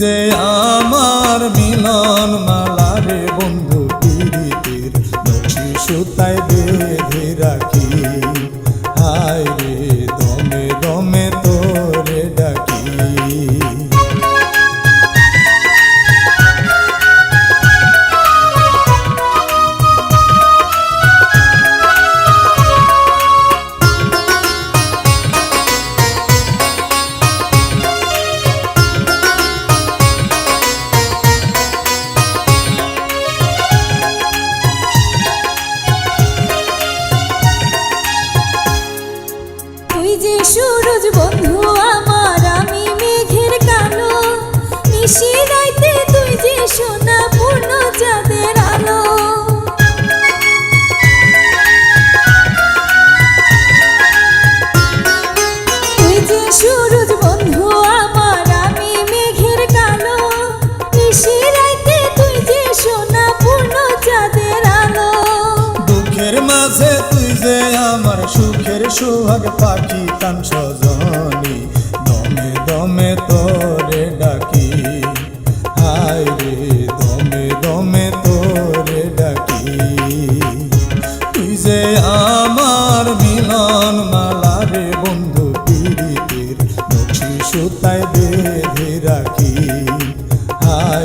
যে আমার মিলন মালা রে বন্ধু পীড়িতের সুতায় বেঁধে রাখি। তুই যে আমার সুখের সোহাগ পাখি কান সজনী। দমে দমে তোরে ডাকি। হায় রে, দমে দমে তোরে ডাকি। তুই যে আমার মিলন মালা রে বন্ধু, পীড়িতের নকশি সুতায় বেঁধে রাখি। হায়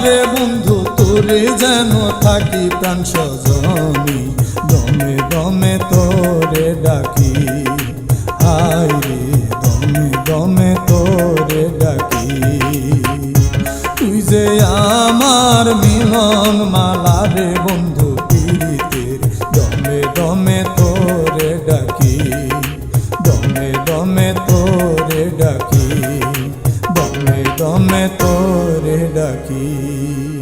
পারে বন্ধু, তোরে যেন থাকি প্রাণ সজনী। দমে দমে তোরে ডাকি। হায় রে, দমে দমে তোরে ডাকি। তুই যে আমার মিলন মালা রে বন্ধু, পীড়িতের দমে দমে তোরে ডাকি। দমে দমে তোরে ডাকি। দমে দমে তোরে ডাকি।